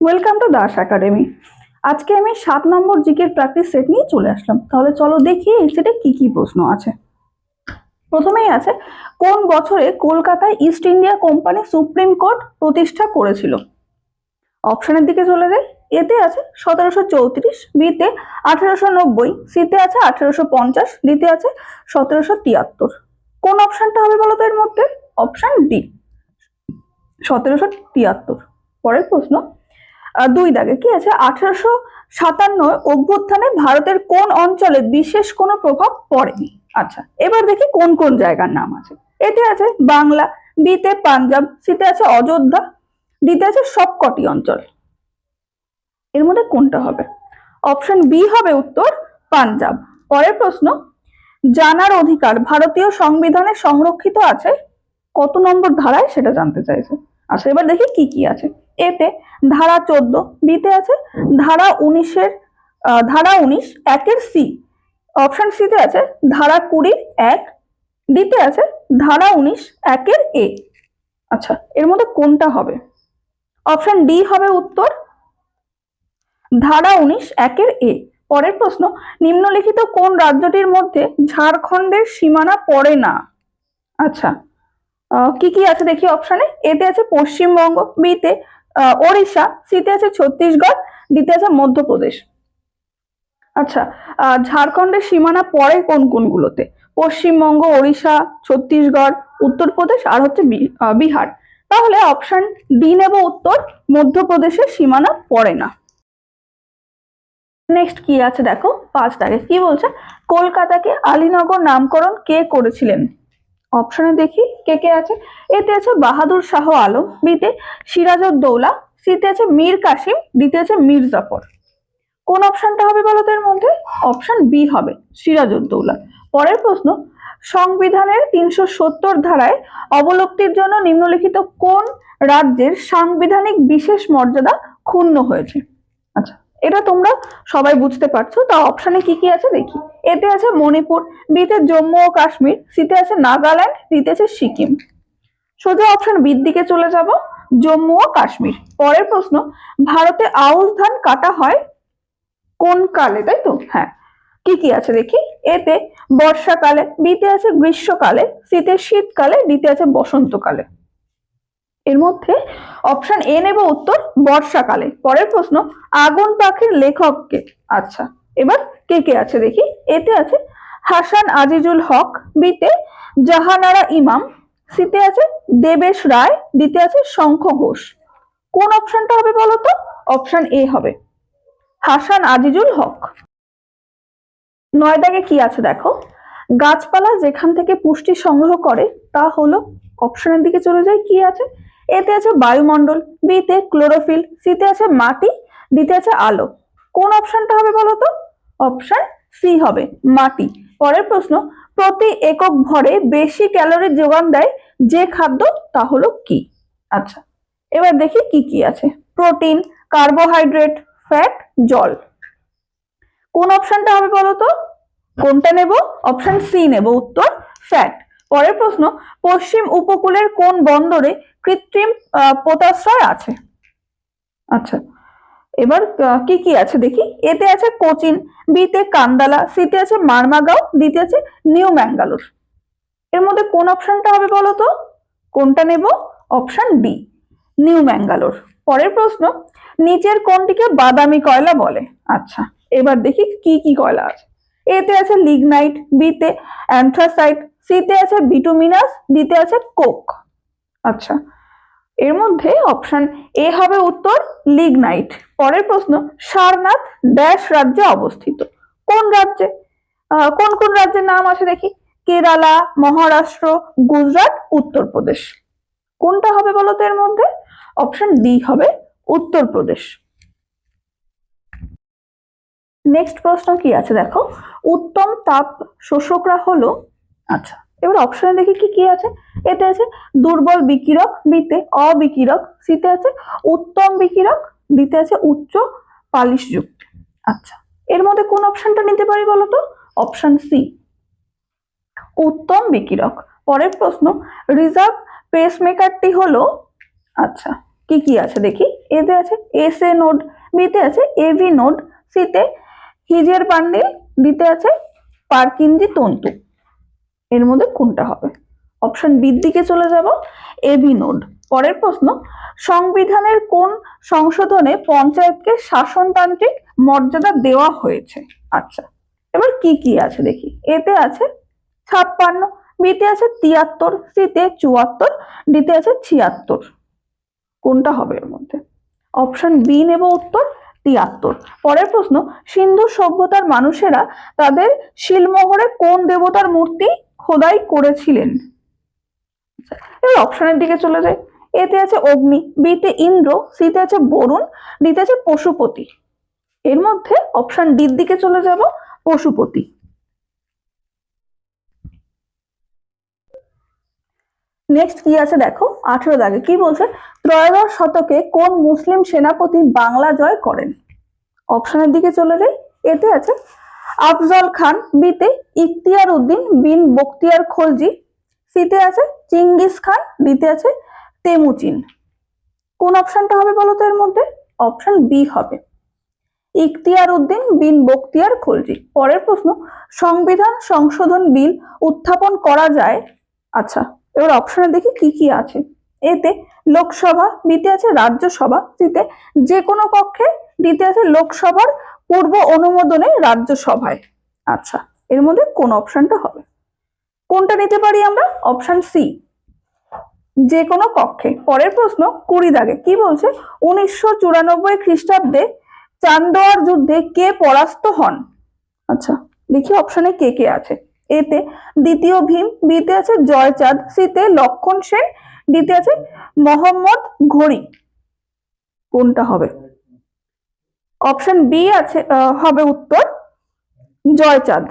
Welcome to Das academy আজকে আমি সাত নম্বর জিকের প্র্যাকটিস সেট নিয়ে চলে আসলাম। তাহলে চলো দেখি এই সেটে কি কি প্রশ্ন আছে। প্রথমেই আছে, কোন বছরে কলকাতায় East India company supreme court প্রতিষ্ঠা করেছিল? অপশনের দিকে চলে যাই। এতে আছে সতেরোশো চৌত্রিশ বিতে আঠেরোশো নব্বই সিতে আছে আঠেরোশো পঞ্চাশ ডিতে আছে সতেরোশো তিয়াত্তর। কোন অপশনটা হবে বলো তো এর মধ্যে? অপশন ডি সতেরোশো তিয়াত্তর। পরের প্রশ্ন দুই দাগে। কি আছে? আঠারোশো সাতান্ন অভ্যুত্থানে ভারতের কোন অঞ্চলে বিশেষ কোনো প্রভাব পড়েনি? আচ্ছা এবার দেখি কোন কোন জায়গার নাম আছে। এতে আছে বাংলা বিতে পাঞ্জাব, সিতে আছে অযোধ্যা, ডিতে আছে সবকটি অঞ্চল। এর মধ্যে কোনটা হবে? অপশন বি হবে উত্তর পাঞ্জাব। পরের প্রশ্ন, জানার অধিকার ভারতীয় সংবিধানে সংরক্ষিত আছে? কত নম্বর ধারায়? সেটা জানতে চাইছে। আচ্ছা এবার দেখি কি কি আছে। এতে ধারা চোদ্দ বিতে আছে, ধারা উনিশের ধারা উনিশ একের সি অপশন সিতে আছে, ধারা কুড়ির এক, ডিতে আছে, ধারা উনিশ একের এ আচ্ছা এর মধ্যে কোনটা হবে? অপশন ডি হবে উত্তর, ধারা উনিশ একের এ পরের প্রশ্ন, নিম্নলিখিত কোন রাজ্যটির মধ্যে ঝাড়খণ্ডের সীমানা পড়ে না? আচ্ছা কি কি আছে দেখি অপশানে এতে আছে পশ্চিমবঙ্গ বিতে ওড়িশা, সিতে আছে ছত্তিশগড়, ডিতে আছে মধ্যপ্রদেশ। আচ্ছা ঝাড়খণ্ডের সীমানা পড়ে কোন কোনগুলোতে? পশ্চিমবঙ্গ, ওড়িশা, ছত্তিশগড়, উত্তরপ্রদেশ আর হচ্ছে বিহার। তাহলে অপশন ডি নেব উত্তর, মধ্যপ্রদেশের সীমানা পড়ে না। নেক্সট কি আছে দেখো? পাঁচ দাগে কি বলছে? কলকাতাকে আলীনগর নামকরণ কে করেছিলেন? অপশনে দেখি কে কে আছে। এতে আছে বাহাদুর শাহ আলম, বিতে সিরাজউদ্দৌলা সিতে আছে মীর কাসিম, ডিতে আছে মীর জাফর। কোন অপশনটা হবে বলো এর মধ্যে? অপশন বি হবে সিরাজউদ্দৌলা পরের প্রশ্ন, সংবিধানের তিনশো সত্তর ধারায় অবলুপ্তির জন্য নিম্নলিখিত কোন রাজ্যের সাংবিধানিক বিশেষ মর্যাদা ক্ষুণ্ণ হয়েছে? আচ্ছা এটা তোমরা সবাই বুঝতে পারছ, তা অপশনে কি কি আছে দেখি। এতে আছে মণিপুর বিতে জম্মু ও কাশ্মীর, সিতে আছে নাগাল্যান্ড, ডিতে আছে সিকিম। সোজা অপশন বির দিকে চলে যাব, জম্মু ও কাশ্মীর। পরের প্রশ্ন, ভারতে আউশ ধান কাটা হয় কোন কালে, তাই তো? হ্যাঁ। কি কি আছে দেখি? এতে বর্ষাকালে, বিতে আছে গ্রীষ্মকালে, সিতে শীতকালে, ডিতে আছে বসন্তকালে। এর মধ্যে অপশন এ নেব উত্তর, বর্ষাকালে। পরের প্রশ্ন, আগুন পাখির লেখককে। আচ্ছা এবার কে কে আছে দেখি? এতে আছে হাসান আজিজুল হক, বিতে জাহানারা ইমাম, সিতে আছে দেবেশ রায় দিতে আছে শঙ্খ ঘোষ। কোন অপশনটা হবে বলতো অপশন এ হবে। হাসান আজিজুল হক। নয় দাগে কি আছে দেখো? গাছপালা যেখান থেকে পুষ্টি সংগ্রহ করে, তা হলো অপশনের দিকে চলে যায় কি আছে? এতে আছে বায়ুমণ্ডল, বিতে ক্লোরোফিল, সিতে আছে মাটি, ডিতে আছে আলো। কোন অপশনটা হবে বলতো অপশন সি হবে। মাটি। পরের প্রশ্ন, প্রতি একক ভরে বেশি ক্যালোরি যোগান দেয় যে খাদ্য, তা হলো কি? আচ্ছা এবার দেখি কি কি আছে। প্রোটিন, কার্বোহাইড্রেট, ফ্যাট, জল। কোন অপশনটা হবে বলো তো কোনটা নেব? অপশন সি নেব, উত্তর ফ্যাট। পরের প্রশ্ন, পশ্চিম উপকূলের কোন বন্দরে কৃত্রিম পোতাশ্রয় আছে? আচ্ছা এবার কি কি আছে দেখি? এতে আছে কোচিন বিতে কান্দালা সিতে আছে মারমাগাঁও ডিতে আছে নিউ ম্যাঙ্গালোর। এর মধ্যে কোন অপশনটা হবে বলো তো? কোনটা নেব? Option D, New Mangalore. পরের প্রশ্ন, নিচের কোনটিকে বাদামি কয়লা বলে? আচ্ছা এবার দেখি কি কি কয়লা আছে। এতে আছে লিগনাইট বিতে অ্যান্থ্রাসাইট সিতে আছে বিটুমিনাস ডিতে আছে কোক। আচ্ছা এর মধ্যে অপশন এ হবে উত্তর লিগনাইট পরের প্রশ্ন, সারনাথ ড্যাশ রাজ্যে অবস্থিত। কোন রাজ্যে? কোন কোন রাজ্যের নাম আছে দেখি? কেরালা, মহারাষ্ট্র, গুজরাট, উত্তরপ্রদেশ। কোনটা হবে বলো তো এর মধ্যে? অপশন ডি হবে উত্তরপ্রদেশ। নেক্সট প্রশ্ন কি আছে দেখো? উত্তম তাপ শোষকরা হলো আচ্ছা এবার অপশনে দেখি কি কি আছে? এতে আছে দুর্বল বিকিরক বিতে অবিকিরক, সিতে আছে উত্তম বিকিরক দিতে আছে উচ্চ পালিশযুক্ত। আচ্ছা এর মধ্যে কোন অপশনটা নিতে পারি বলো তো অপশন সি উত্তম বিকিরক। পরের প্রশ্ন রিজার্ভ পেসমেকারটি হলো আচ্ছা কি কি আছে দেখি? এতে আছে এস এ নোড বিতে আছে এভি নোড সিতে হিজের বান্ডিল ডিতে আছে পারকিনজি তন্তু। এর মধ্যে কোনটা হবে? অপশন বির দিকে চলে যাব এবি নোড পরের প্রশ্ন, সংবিধানের কোন সংশোধনে পঞ্চায়েতকে শাসনতান্ত্রিক মর্যাদা দেওয়া হয়েছে? আচ্ছা এবার কি কি আছে দেখি। এতে আছে ছাপ্পান্ন বিতে আছে তিয়াত্তর সিতে চুয়াত্তর ডিতে আছে ছিয়াত্তর। কোনটা হবে এর মধ্যে? অপশন বি নেব উত্তর, তিয়াত্তর। পরের প্রশ্ন, সিন্ধু সভ্যতার মানুষেরা তাদের শিলমোহরে কোন দেবতার মূর্তি খোদাই করেছিলেন। এবার অপশনের দিকে চলে যাই। এতে আছে অগ্নি, বিতে ইন্দ্র, সিতে আছে বরুণ, ডিতে আছে পশুপতি। এর মধ্যে অপশন ডির দিকে চলে যাব, পশুপতি। নেক্সট কি আছে দেখো? আঠেরো দাগে। কি বলছে? ত্রয়োদশ শতকে কোন মুসলিম সেনাপতি বাংলা জয় করেন? অপশনের দিকে চলে যাই। এতে আছে আফজল খান বিতে ইখতিয়ার উদ্দিন বিন বখতিয়ার খলজি সিতে আছে চিঙ্গিস খান, ডিতে আছে তেমুচিন। কোন অপশনটা হবে বলো তো এর মধ্যে? অপশন বি হবে। ইখতিয়ার উদ্দিন বিন বখতিয়ার খলজি। পরের প্রশ্ন, সংবিধান সংশোধন বিল উত্থাপন করা যায়? আচ্ছা এবার অপশনে দেখি কি কি আছে। এতে লোকসভা বিতে আছে রাজ্যসভা, সিতে যে কোনো কক্ষে ডিতে আছে লোকসভার পূর্ব অনুমোদনে রাজ্যসভায়। আচ্ছা এর মধ্যে কোন অপশনটা হবে? কোনটা নিতে পারি আমরা? অপশন সি যে কোনো কক্ষে পরের প্রশ্ন, কুড়ি দাগে। কি বলছে? উনিশশো চুরানব্বই খ্রিস্টাব্দে চান্দোয়ার যুদ্ধে কে পরাস্ত হন? আচ্ছা দেখি অপশনে কে কে আছে। এতে দ্বিতীয় ভীম, বিতে আছে জয়চাঁদ, সিতে লক্ষণ সেন, ডিতে আছে মোহাম্মদ ঘড়ি। কোনটা হবে? অপশন বি আছে হবে উত্তর জয়চাঁদ।